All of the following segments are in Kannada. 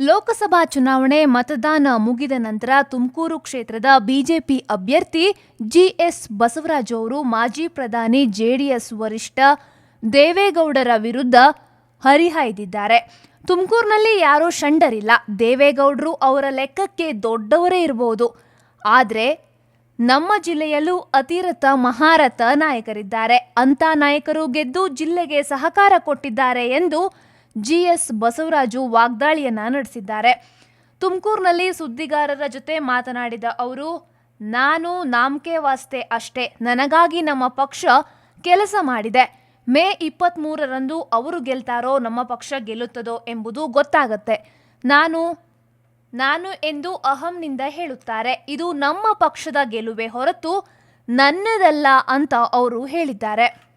ಲೋಕಸಭಾ ಚುನಾವಣೆ ಮತದಾನ ಮುಗಿದ ನಂತರ ತುಮಕೂರು ಕ್ಷೇತ್ರದ ಬಿಜೆಪಿ ಅಭ್ಯರ್ಥಿ ಜಿಎಸ್ ಬಸವರಾಜ್ ಅವರು ಮಾಜಿ ಪ್ರಧಾನಿ ಜೆಡಿಎಸ್ ವರಿಷ್ಠ ದೇವೇಗೌಡರ ವಿರುದ್ಧ ಹರಿಹಾಯ್ದಿದ್ದಾರೆ. ತುಮಕೂರಿನಲ್ಲಿ ಯಾರೂ ಷಂಡರಿಲ್ಲ. ದೇವೇಗೌಡರು ಅವರ ಲೆಕ್ಕಕ್ಕೆ ದೊಡ್ಡವರೇ ಇರಬಹುದು ಆದರೆ ನಮ್ಮ ಜಿಲ್ಲೆಯಲ್ಲೂ ಅತಿರಥ ಮಹಾರಥ ನಾಯಕರಿದ್ದಾರೆ. ಅಂಥ ನಾಯಕರು ಗೆದ್ದು ಜಿಲ್ಲೆಗೆ ಸಹಕಾರ ಕೊಟ್ಟಿದ್ದಾರೆ ಎಂದು ಜಿಎಸ್ ಬಸವರಾಜು ವಾಗ್ದಾಳಿಯನ್ನ ನಡೆಸಿದ್ದಾರೆ. ತುಮಕೂರಿನಲ್ಲಿ ಸುದ್ದಿಗಾರರ ಜೊತೆ ಮಾತನಾಡಿದ ಅವರು, ನಾನು ನಾಮಕೆ ವಾಸ್ತೆ ಅಷ್ಟೇ. ನನಗಾಗಿ ನಮ್ಮ ಪಕ್ಷ ಕೆಲಸ ಮಾಡಿದೆ. ಮೇ ಇಪ್ಪತ್ತ್ಮೂರರಂದು ಅವರು ಗೆಲ್ತಾರೋ, ನಮ್ಮ ಪಕ್ಷ ಗೆಲ್ಲುತ್ತದೋ ಎಂಬುದು ಗೊತ್ತಾಗತ್ತೆ. ನಾನು ನಾನು ಎಂದು ಅಹಂನಿಂದ ಹೇಳುತ್ತಾರೆ. ಇದು ನಮ್ಮ ಪಕ್ಷದ ಗೆಲುವೆ ಹೊರತು ನನ್ನದಲ್ಲ ಅಂತ ಅವರು ಹೇಳಿದ್ದಾರೆ.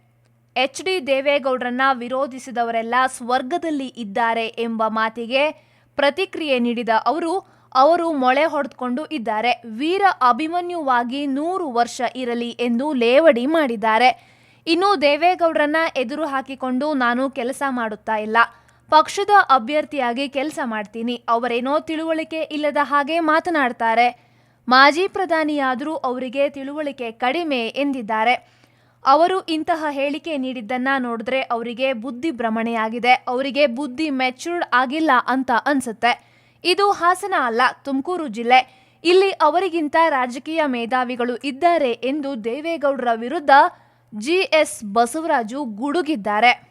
ಎಚ್ ಡಿ ದೇವೇಗೌಡರನ್ನ ವಿರೋಧಿಸಿದವರೆಲ್ಲ ಸ್ವರ್ಗದಲ್ಲಿ ಇದ್ದಾರೆ ಎಂಬ ಮಾತಿಗೆ ಪ್ರತಿಕ್ರಿಯೆ ನೀಡಿದ ಅವರು ಅವರು ಮೊಳೆ ಹೊಡೆದುಕೊಂಡು ಇದ್ದಾರೆ. ವೀರ ಅಭಿಮನ್ಯುವಾಗಿ ನೂರು ವರ್ಷ ಇರಲಿ ಎಂದು ಲೇವಡಿ ಮಾಡಿದ್ದಾರೆ. ಇನ್ನು ದೇವೇಗೌಡರನ್ನ ಎದುರು ಹಾಕಿಕೊಂಡು ನಾನು ಕೆಲಸ ಮಾಡುತ್ತಾ ಇಲ್ಲ. ಪಕ್ಷದ ಅಭ್ಯರ್ಥಿಯಾಗಿ ಕೆಲಸ ಮಾಡ್ತೀನಿ. ಅವರೇನೋ ತಿಳುವಳಿಕೆ ಇಲ್ಲದ ಹಾಗೆ ಮಾತನಾಡ್ತಾರೆ. ಮಾಜಿ ಪ್ರಧಾನಿಯಾದರೂ ಅವರಿಗೆ ತಿಳುವಳಿಕೆ ಕಡಿಮೆ ಎಂದಿದ್ದಾರೆ. ಅವರು ಇಂತಹ ಹೇಳಿಕೆ ನೀಡಿದ್ದನ್ನ ನೋಡಿದ್ರೆ ಅವರಿಗೆ ಬುದ್ಧಿ ಭ್ರಮಣೆಯಾಗಿದೆ. ಅವರಿಗೆ ಬುದ್ಧಿ ಮೆಚೂರ್ಡ್ ಆಗಿಲ್ಲ ಅಂತ ಅನ್ಸುತ್ತೆ. ಇದು ಹಾಸನ ಅಲ್ಲ, ತುಮಕೂರು ಜಿಲ್ಲೆ. ಇಲ್ಲಿ ಅವರಿಗಿಂತ ರಾಜಕೀಯ ಮೇಧಾವಿಗಳು ಇದ್ದಾರೆ ಎಂದು ದೇವೇಗೌಡರ ವಿರುದ್ಧ ಜಿಎಸ್ ಬಸವರಾಜು ಗುಡುಗಿದ್ದಾರೆ.